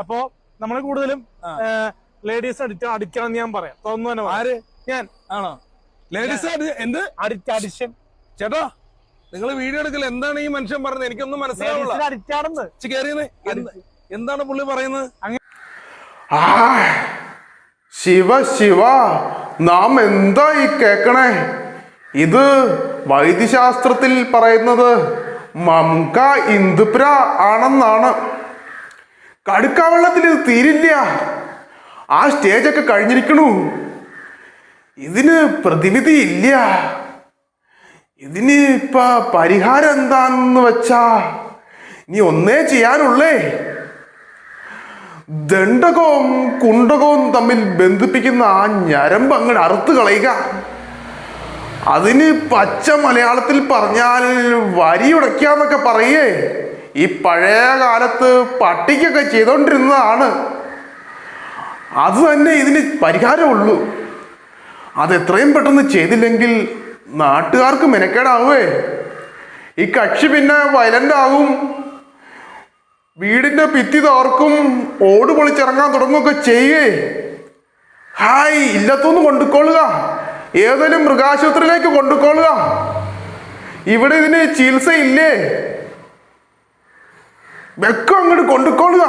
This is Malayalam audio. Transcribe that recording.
അപ്പോ നമ്മൾ കൂടുതലും ലേഡീസ് അഡിക്റ്റ് അടിക്കണം എന്ന് ഞാൻ പറയാം. തോന്നുന്നു തന്നെ. ആര്? ഞാൻ. ആണോ? ലേഡീസ് എന്ത്? അഡിക്റ്റ് അഡിഷൻ ചേട്ടാ നിങ്ങൾ വീഡിയോ എടുക്കൽ എന്താണ് ഈ മനുഷ്യൻ പറയുന്നത് എനിക്കൊന്നും മനസ്സിലാവില്ല കയറിയത് എന്താണ് പുള്ളി പറയുന്നത്? ആ ശിവ ശിവ നാം എന്താ ഈ കേക്കണേ? ഇത് വൈദ്യശാസ്ത്രത്തിൽ പറയുന്നത് മംക ഇന്ദുപ്ര ആണെന്നാണ്. കടുക്കാവെള്ളത്തിൽ ഇത് തീരില്ല. ആ സ്റ്റേജൊക്കെ കഴിഞ്ഞിരിക്കണു. ഇതിന് പ്രതിവിധി ഇല്ല. ഇതിന് ഇപ്പൊ പരിഹാരം എന്താന്ന് വെച്ചാ നീ ഒന്നേ ചെയ്യാനുള്ളേ. ദണ്ഡകവും കുണ്ടകവും തമ്മിൽ ബന്ധിപ്പിക്കുന്ന ആ ഞരമ്പ് അങ്ങോട്ട് അറുത്ത് കളയുക. അതിന് പച്ച മലയാളത്തിൽ പറഞ്ഞാൽ വരി ഉടയ്ക്കാന്നൊക്കെ പറയേ. ഈ പഴയ കാലത്ത് പട്ടിക്കൊക്കെ ചെയ്തോണ്ടിരുന്നതാണ്. അത് തന്നെ ഇതിന് പരിഹാരമുള്ളൂ. അത് എത്രയും പെട്ടെന്ന് ചെയ്തില്ലെങ്കിൽ നാട്ടുകാർക്ക് മെനക്കേടാവേ. ഈ കക്ഷി പിന്നെ വയലന്റ് ആകും വീടിന്റെ ഭിത്തി തോർക്കും ഓട് പൊളിച്ചിറങ്ങാൻ തുടങ്ങുകയൊക്കെ ചെയ്യേ. ഹായ് ഇല്ലത്തൊന്ന് കൊണ്ടുക്കൊള്ളുക. ഏതെങ്കിലും മൃഗാശുപത്രിയിലേക്ക് കൊണ്ടുക്കൊള്ളുക. ഇവിടെ ഇതിന് ചികിത്സ ഇല്ലേ വെക്കം അങ്ങോട്ട് കൊണ്ടുകൊള്ളുക